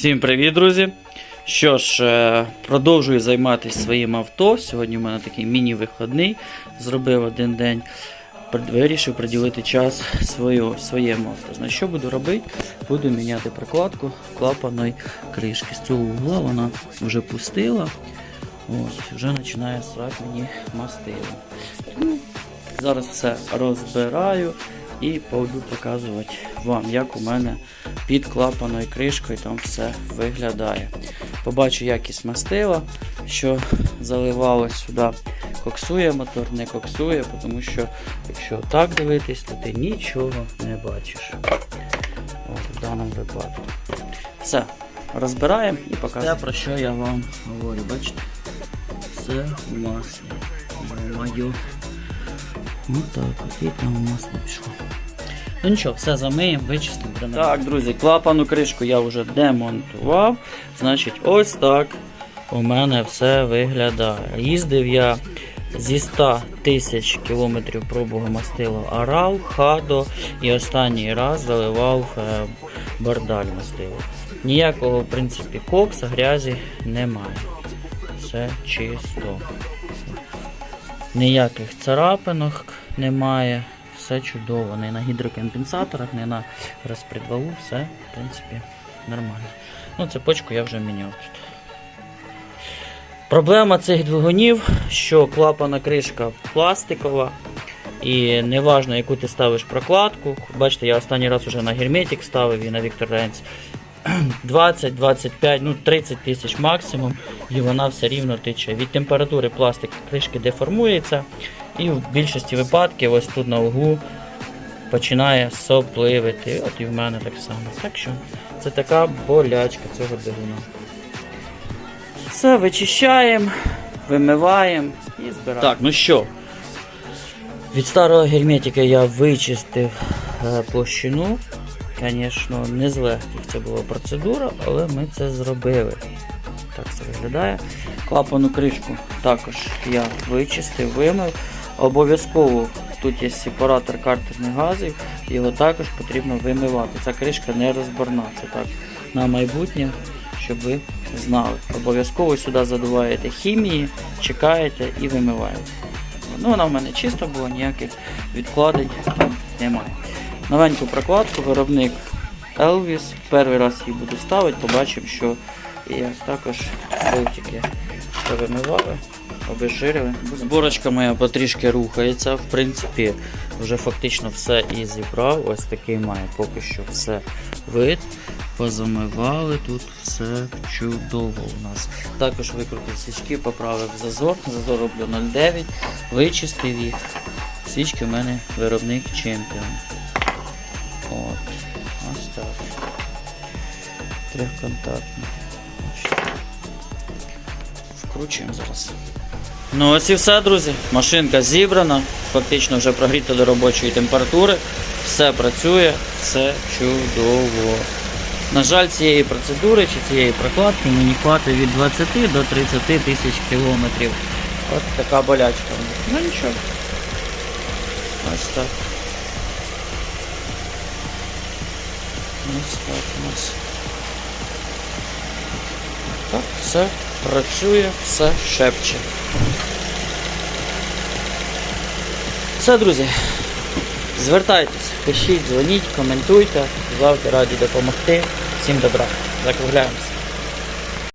Всім привіт, друзі! Що ж, е, продовжую займатися своїм авто. Сьогодні у мене такий міні-виходний. Зробив один день, вирішив приділити час свою, своєму авто. Значить, що буду робити? Буду міняти прокладку клапаної кришки. З цього угла вона вже пустила. Ось, вже починає срати мені мастило. Ну, Зараз все розбираю і буду показувати вам, як у мене під клапаною кришкою там все виглядає. Побачу якість мастила, що заливалось сюди. Коксує мотор, не коксує, тому що якщо так дивитись, то ти нічого не бачиш. От, в даному випадку. Все, розбираємо і показуємо. Те, про що я вам говорю, бачите? Все в маслі. Ну так, от і там масло пішло. Ну нічого, все замиємо, вичистимо. Так, друзі, клапану кришку я вже демонтував. Значить, ось так у мене все виглядає. Їздив я зі 100 тисяч кілометрів пробуга мастила Арал, Хадо і останній раз заливав е, бардаль мастило. Ніякого, в принципі, кокса, грязі немає. Все чисто. Ніяких царапинок немає. Все чудово. Не на гідрокомпенсаторах, не на розпредвалу, все, в принципі, нормально. Ну, цепочку я вже міняв тут. Проблема цих двигунів, що клапана кришка пластикова. І неважно, яку ти ставиш прокладку. Бачите, я останній раз вже на герметик ставив і на Віктор Ренц. 20, 25, ну 30 тисяч максимум, і вона все рівно тече. Від температури пластик кришки деформується, і в більшості випадків ось тут на углу починає сопливити. От і в мене так само. Так що це така болячка цього двигуна. Все, вичищаємо, вимиваємо і збираємо. Так, ну що, від старого герметика я вичистив е, площину. Звісно, не з легких це була процедура, але ми це зробили. Так це виглядає. Клапану кришку також я вичистив, вимив. Обов'язково тут є сепаратор картерних газів, його також потрібно вимивати. Ця кришка не розборна. Це так на майбутнє, щоб ви знали. Обов'язково сюди задуваєте хімії, чекаєте і вимиваєте. Ну, вона в мене чисто була, ніяких відкладень там немає. Новеньку прокладку, виробник Elvis. Перший раз її буду ставити, побачимо, що і також болтики вимивали, обезжирили. Зборочка моя потрішки рухається. В принципі, вже фактично все і зібрав. Ось такий має поки що все вид. Позамивали, тут все чудово у нас. Також викрутив свічки, поправив зазор. Зазор роблю 0,9, вичистив їх. Свічки в мене виробник Champion. От. Ось так. Трьохконтактний. Вкручуємо зараз. Ну ось і все, друзі. Машинка зібрана, фактично вже прогріта до робочої температури. Все працює, все чудово. На жаль, цієї процедури чи цієї прокладки мені хватить від 20 до 30 тисяч кілометрів. От така болячка. Ну нічого. Ось так. Ось так у нас. Так, все працює, все шепче. Все, друзі. Звертайтесь, пишіть, дзвоніть, коментуйте. Завжди раді допомогти. Всім добра. Закругляємося.